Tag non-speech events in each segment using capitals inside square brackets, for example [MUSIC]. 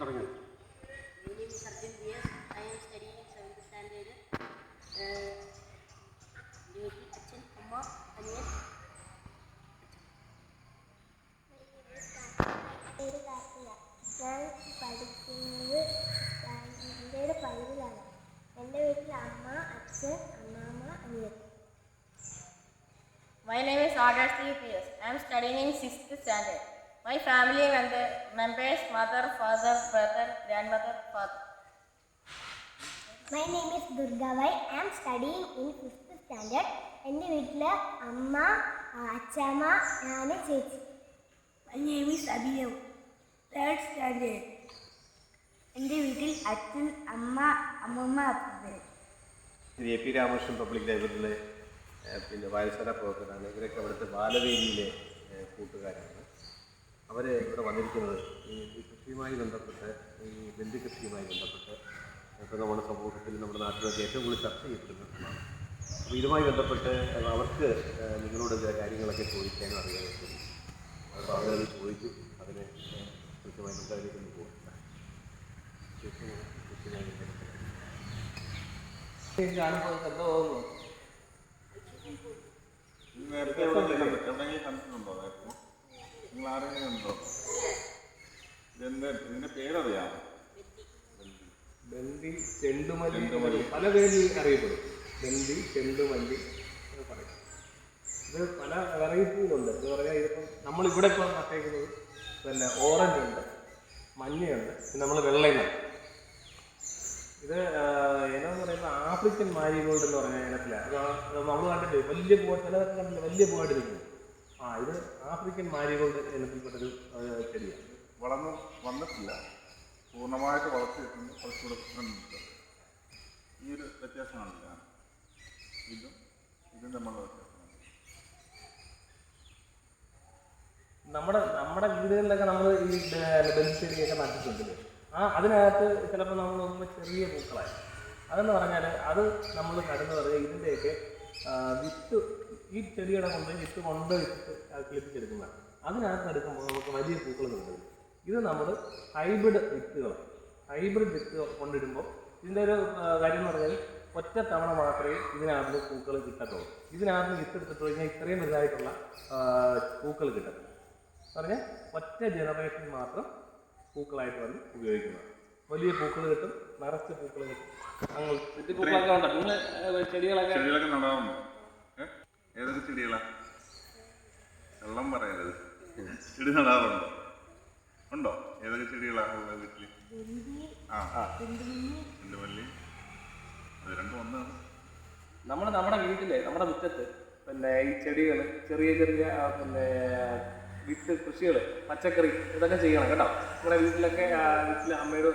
തുടങ്ങി. Uh, ഞാൻ പഠിക്കുന്നത് ഇന്ത്യയുടെ പതിവിലാണ് എന്റെ വീട്ടിൽ അമ്മ അച്ഛൻ അമ്മാമ്മ അനിയൻ My name is Adarsh P.S. I am studying in 6th standard. My family and the members, mother, father, brother, grandmother, father. My name is Durgabai I am studying in fifth standard എന്റെ വീട്ടിൽ അമ്മ അച്ഛമ്മ ഞാൻ ചേച്ചി. My name is Abhinav. Third standard എന്റെ വീട്ടിൽ അച്ഛൻ അമ്മ അമ്മമ്മ അപ്പൻ ഇത് എ പി രാമകൃഷ്ണൻ പബ്ലിക് ലൈബ്രറിയിലെ പിന്നെ വായനശാല പ്രവർത്തനമാണ് ഇവരൊക്കെ അവിടുത്തെ ബാലവേദിയിലെ കൂട്ടുകാരാണ്. അവർ ഇവിടെ വന്നിരിക്കുന്നത് ഈ കൃഷിയുമായി ബന്ധപ്പെട്ട് ഈ ബന്ധുകൃഷിയുമായി ബന്ധപ്പെട്ട് ഇപ്പോൾ നമ്മുടെ സമൂഹത്തിൽ നമ്മുടെ നാട്ടിലൊക്കെ ഏറ്റവും കൂടുതൽ ചർച്ച ചെയ്യപ്പെടുന്ന അപ്പോൾ ഇതുമായി ബന്ധപ്പെട്ട് അവർക്ക് നിങ്ങളോട് ചില കാര്യങ്ങളൊക്കെ ചോദിക്കാനും അറിയാനും. അപ്പോൾ അവരത് ചോദിച്ചു അതിനെ കൃത്യമായി നമുക്ക് അതിലേക്ക് പോകാം കൃഷിയുമായി ബന്ധപ്പെട്ട് നേരത്തെ എവിടെയെങ്കിലും എവിടെയെങ്കിലും കണ്ടിട്ടുണ്ടോ? നേരത്തെ നിങ്ങൾ ആരെങ്കിലും ഉണ്ടോ ഇതെന്താ ഇതിന്റെ പേരറിയാമോ? ബന്ദി ചെണ്ടുമല്ലി. പല പേരിൽ അറിയപ്പെടും. ബന്ദി ചെണ്ടുമല്ലി എന്ന് പറയും. ഇത് പല വെറൈറ്റികളുണ്ട്. എന്ന് പറഞ്ഞാൽ ഇതിപ്പം നമ്മളിവിടെ ഇപ്പോൾ നട്ടേക്കുന്നത് പിന്നെ ഓറഞ്ച് ഉണ്ട് മഞ്ഞയുണ്ട് പിന്നെ നമ്മൾ വെള്ളയുണ്ട്. ഇത് ഏതാന്ന് പറയുമ്പോൾ ആഫ്രിക്കൻ മാരിഗോൾഡ് എന്ന് പറഞ്ഞ ഇനത്തിലാണ് നമ്മൾ കണ്ടിട്ട് വലിയ പൂവ് ചിലതൊക്കെ കണ്ടില്ല വലിയ പൂവായിട്ട് നിൽക്കുന്നു. ആ ഇത് ആഫ്രിക്കൻ മാരിഗോൾഡ് ഇനത്തിൽപ്പെട്ടൊരു ചെടിയാണ്. വളർന്ന് വന്നിട്ടില്ല. പൂർണമായിട്ട് വളർത്തി കിട്ടുന്നു കുറച്ചുകൂടെ ഉണ്ട് ഈ ഒരു വ്യത്യാസമാണില്ല ഇതും. ഇതും തമ്മിലുള്ള വ്യത്യാസമാണ്. നമ്മുടെ നമ്മുടെ വീടുകളിലൊക്കെ നമ്മൾ ഈ ബെൽച്ചെടിയൊക്കെ നട്ടിട്ടുണ്ടല്ലേ? ആ അതിനകത്ത് ചിലപ്പോൾ നമ്മൾ നോക്കുമ്പോൾ ചെറിയ പൂക്കളായി അതെന്ന് പറഞ്ഞാൽ അത് നമ്മൾ കടന്നു പറയുക ഇതിന്റെയൊക്കെ വിത്ത് ഈ ചെടിയുടെ കൊണ്ട് വിത്ത് കൊണ്ട് അത് കിളിപ്പിച്ചെടുക്കുന്നതാണ് അതിനകത്ത് എടുക്കുമ്പോൾ നമുക്ക് വലിയ പൂക്കൾ കിട്ടുന്നത് ഇത് നമ്മൾ ഹൈബ്രിഡ് വിത്തുകൾ ഹൈബ്രിഡ് വിത്ത് കൊണ്ടിടുമ്പോൾ ഇതിന്റെ ഒരു കാര്യം എന്ന് പറഞ്ഞാൽ ഒറ്റ തവണ മാത്രമേ ഇതിനകത്ത് പൂക്കൾ കിട്ടത്തുള്ളൂ. ഇതിനകത്ത് വിത്ത് എടുത്തിട്ട് കഴിഞ്ഞാൽ ഇത്രയും വലുതായിട്ടുള്ള പൂക്കൾ കിട്ടത്തില്ല പറഞ്ഞാൽ ഒറ്റ ജനറേഷൻ മാത്രം പൂക്കളായിട്ട് വന്ന് ഉപയോഗിക്കുന്നത് വലിയ പൂക്കൾ കിട്ടും നിറച്ച് പൂക്കൾ കിട്ടും. പൂക്കളൊക്കെ ഉണ്ടോ നിങ്ങൾ ചെടികളൊക്കെ ചെടികളൊക്കെ നടാറുണ്ടോ? ഏതൊക്കെ ചെടികളാ? വെള്ളം പറയരുത്. ചെടി നടാറുണ്ടോ? ഉണ്ടോ? ഏതൊക്കെ ചെടികളാ ഉള്ളത് വീട്ടിൽ? ആ. ചെണ്ടുമല്ലി അത് രണ്ടും ഒന്നാണ്. നമ്മൾ നമ്മുടെ വീട്ടിലെ നമ്മുടെ മുറ്റത്ത് പിന്നെ ഈ ചെടികൾ ചെറിയ ചെറിയ പിന്നെ വിത്ത് കൃഷികൾ പച്ചക്കറി ഇതൊക്കെ ചെയ്യണം കേട്ടോ. നിങ്ങളുടെ വീട്ടിലൊക്കെ വീട്ടിലെ വീട്ടിൽ അമ്മയുടെ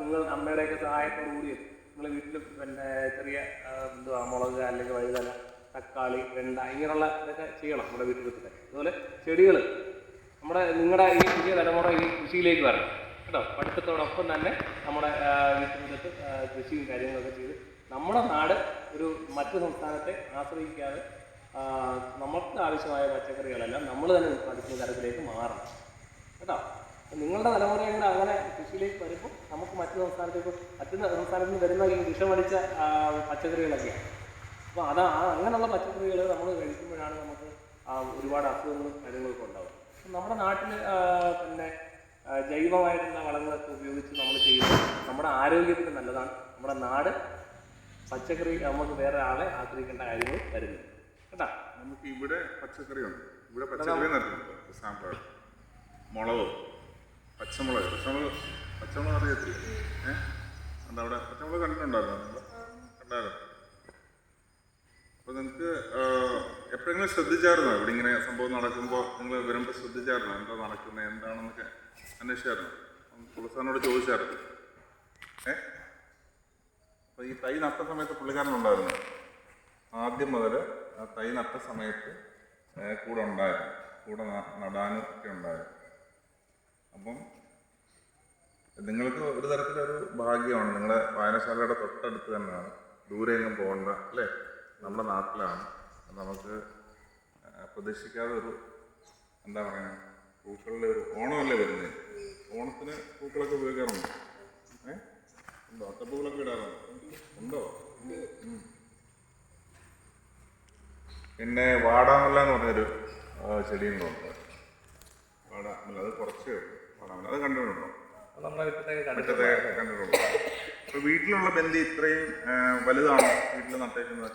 നിങ്ങൾ അമ്മയുടെയൊക്കെ സഹായത്തോടു കൂടി നിങ്ങളുടെ വീട്ടിൽ പിന്നെ ചെറിയ എന്തുവാ മുളക് അല്ലെങ്കിൽ വഴുതന തക്കാളി വെണ്ട ഇങ്ങനെയുള്ള ഇതൊക്കെ ചെയ്യണം നമ്മുടെ വീട്ടിലൊക്കെ അതുപോലെ ചെടികൾ നമ്മുടെ നിങ്ങളുടെ ഈ പുതിയ തലമുറ ഈ കൃഷിയിലേക്ക് വരണം കേട്ടോ. പഠിത്തത്തോടൊപ്പം തന്നെ നമ്മുടെ വീട്ടുമുറ്റത്ത് കൃഷിയും കാര്യങ്ങളൊക്കെ ചെയ്ത് നമ്മുടെ നാട് ഒരു മറ്റു സംസ്ഥാനത്തെ ആശ്രയിക്കാതെ നമുക്ക് ആവശ്യമായ പച്ചക്കറികളെല്ലാം നമ്മൾ തന്നെ ഉത്പാദിക്കുന്ന തരത്തിലേക്ക് മാറണം. കേട്ടോ? നിങ്ങളുടെ തലമുറയും കൂടെ അങ്ങനെ കൃഷിയിലേക്ക് വരുമ്പോൾ നമുക്ക് മറ്റു സംസ്ഥാനത്തേക്ക് മറ്റു സംസ്ഥാനത്ത് നിന്ന് വരുന്ന ഈ വിഷമടിച്ച പച്ചക്കറികളൊക്കെയാണ് അപ്പോൾ അതാ അങ്ങനെയുള്ള പച്ചക്കറികൾ നമ്മൾ കഴിക്കുമ്പോഴാണ് നമുക്ക് ഒരുപാട് അസുഖങ്ങളും കാര്യങ്ങളൊക്കെ ഉണ്ടാവും നമ്മുടെ നാട്ടിൽ പിന്നെ ജൈവമായിട്ടുള്ള വളങ്ങളൊക്കെ ഉപയോഗിച്ച് നമ്മൾ ചെയ്യുന്നത് നമ്മുടെ ആരോഗ്യത്തിന് നല്ലതാണ്. നമ്മുടെ നാട് പച്ചക്കറി നമുക്ക് വേറെ ആളെ ആശ്രയിക്കേണ്ട കാര്യങ്ങൾ വരുന്നു. കേട്ടോ? നമുക്ക് ഇവിടെ പച്ചക്കറി ഉണ്ട്. ഇവിടെ പച്ചക്കറി നട്ടിട്ടുണ്ട് സാമ്പാർ മുളക് പച്ചമുളക്. പച്ചമുളക് പച്ചമുളക് അറിയത്തില്ല? ഏഹ് എന്താ അവിടെ? പച്ചമുളക് കണ്ടിട്ടുണ്ടായിരുന്നോ? കണ്ടായിരുന്നു അപ്പോൾ നിങ്ങൾക്ക് എപ്പോഴെങ്കിലും ശ്രദ്ധിച്ചായിരുന്നോ? ഇവിടെ ഇങ്ങനെ സംഭവം നടക്കുമ്പോൾ നിങ്ങൾ വരുമ്പോൾ ശ്രദ്ധിച്ചായിരുന്നോ? എന്താ നടക്കുന്നത് എന്താണെന്നൊക്കെ അന്വേഷിച്ചായിരുന്നോ? തുളസാറിനോട് ചോദിച്ചായിരുന്നു. ഏ? അപ്പോൾ ഈ തൈ നട്ട സമയത്ത് പുള്ളിക്കാരനുണ്ടായിരുന്നു ആദ്യം മുതൽ തൈ നട്ട സമയത്ത് കൂടെ ഉണ്ടായിരുന്നു. കൂടെ നടാനും ഒക്കെ ഉണ്ടായിരുന്നു. അപ്പം നിങ്ങൾക്ക് ഒരു തരത്തിലൊരു ഭാഗ്യമാണ്. നിങ്ങളുടെ വായനശാലയുടെ തൊട്ടടുത്ത് തന്നെയാണ്. ദൂരെ എങ്ങും പോകണ്ട അല്ലേ? നമ്മുടെ നാട്ടിലാണ്. നമുക്ക് പ്രതീക്ഷിക്കാതെ ഒരു എന്താ പറയുക പൂക്കളുടെ ഒരു ഓണമല്ലേ വരുന്നത് ഓണത്തിന് പൂക്കളൊക്കെ ഉപയോഗിക്കാറുണ്ടോ? ഏ? ഉണ്ടോ? അത്തപ്പൂക്കളൊക്കെ ഇടാറുണ്ടോ? ഉണ്ടോ. പിന്നെ വാടാമല്ല എന്ന് പറഞ്ഞൊരു ചെടിയും ഉണ്ട് വാടാമല്ല അത് കുറച്ചേ ഉള്ളൂ. വാടാമല്ല അത് കണ്ടിട്ടുണ്ടോ? കണ്ടിട്ടുള്ളൂ മറ്റത്തെ കണ്ടിട്ടുണ്ട്. വീട്ടിലുള്ള ബെന്തി ഇത്രയും വലുതാണോ. വീട്ടിൽ നട്ടേക്കുന്ന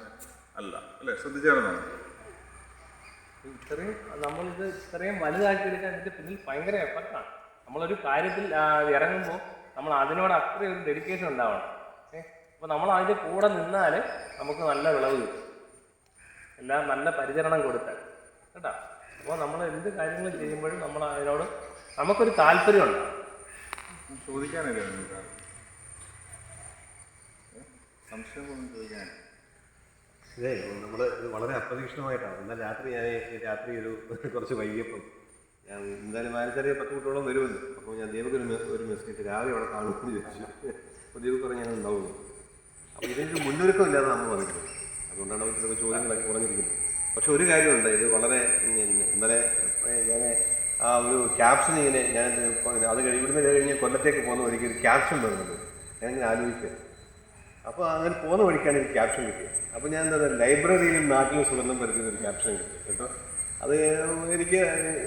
അല്ല. അല്ലേ? ശ്രദ്ധിച്ചായിരുന്നു? ഇത്രയും നമ്മളിത് ഇത്രയും വലുതാക്കി എടുക്കാൻ ഇതിന്റെ പിന്നിൽ ഭയങ്കര എഫർട്ടാണ് നമ്മളൊരു കാര്യത്തിൽ ഇറങ്ങുമ്പോൾ നമ്മൾ അതിനോട് അത്രയും ഒരു ഡെഡിക്കേഷൻ ഉണ്ടാവണം. ഏഹ് അപ്പോൾ നമ്മൾ അതിന്റെ കൂടെ നിന്നാൽ നമുക്ക് നല്ല വിളവ് കിട്ടും. എല്ലാം നല്ല പരിചരണം കൊടുത്താൽ. കേട്ടോ? അപ്പോൾ നമ്മൾ എന്ത് കാര്യങ്ങൾ ചെയ്യുമ്പോഴും നമ്മൾ അതിനോട് നമുക്കൊരു താല്പര്യം ചോദിക്കാനല്ലേ സംശയം ചോദിക്കാൻ ഇതേ നമ്മൾ ഇത് വളരെ അപ്രതീക്ഷിതമായിട്ടാണ്. എന്നാൽ രാത്രി ഞാൻ രാത്രി ഒരു [LAUGHS] കുറച്ച് വൈകിയപ്പം ഞാൻ എന്തായാലും മാനേജറിയ പത്ത് കുട്ടിയോളം വരുമല്ലോ അപ്പോൾ ഞാൻ ദൈവക്ക് ഒരു മെസ്സേജ് രാവിലെ അവിടെ കാണുമെന്ന് ചോദിച്ചു അപ്പോൾ ദൈവം ഞാൻ ഉണ്ടാവുള്ളൂ അപ്പോൾ ഇതിനൊരു മുന്നൊരുക്കം ഇല്ലാതെ നമ്മൾ വന്നിട്ടുണ്ട്. അതുകൊണ്ടാണ് അവർ ചിലപ്പോൾ ചോദ്യങ്ങളൊക്കെ കുറഞ്ഞിരിക്കുന്നത്. പക്ഷെ ഒരു കാര്യമുണ്ട് ഇത് വളരെ ഇന്നലെ ഞാൻ ആ ഒരു ക്യാപ്ഷൻ ഇങ്ങനെ ഞാൻ അത് ഇവിടുന്ന് കഴിഞ്ഞ് കൊല്ലത്തേക്ക് പോകുന്ന വഴിക്ക് ഒരു ക്യാപ്ഷൻ വരുന്നുണ്ട്. ഞാൻ ഇങ്ങനെ ആലോചിക്കുക അപ്പോൾ അങ്ങനെ പോകുന്ന വഴിക്കാണ് എനിക്ക് ക്യാപ്ഷൻ കിട്ടിയത്. അപ്പോൾ ഞാൻ എന്താ പറയുക ലൈബ്രറിയിലും നാട്ടിലും സുഗന്ധം പരത്തിയ ഒരു ക്യാപ്ഷൻ കിട്ടി കേട്ടോ. അത് എനിക്ക്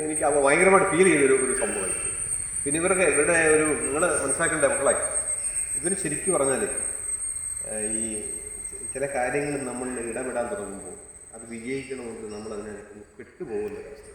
എനിക്ക് അപ്പോൾ ഭയങ്കരമായിട്ട് ഫീൽ ചെയ്തൊരു ഒരു സംഭവമായി. പിന്നെ ഇവരുടെ ഇവരുടെ ഒരു നിങ്ങൾ മനസ്സിലാക്കേണ്ട മക്കളായി. ഇവർ ശരിക്കും പറഞ്ഞാൽ ഈ ചില കാര്യങ്ങളിൽ നമ്മൾ ഇടപെടാൻ തുടങ്ങുമ്പോൾ അത് വിജയിക്കണമെങ്കിൽ നമ്മൾ അതിനെ പെട്ടുപോകുന്ന ഒരവസ്ഥ.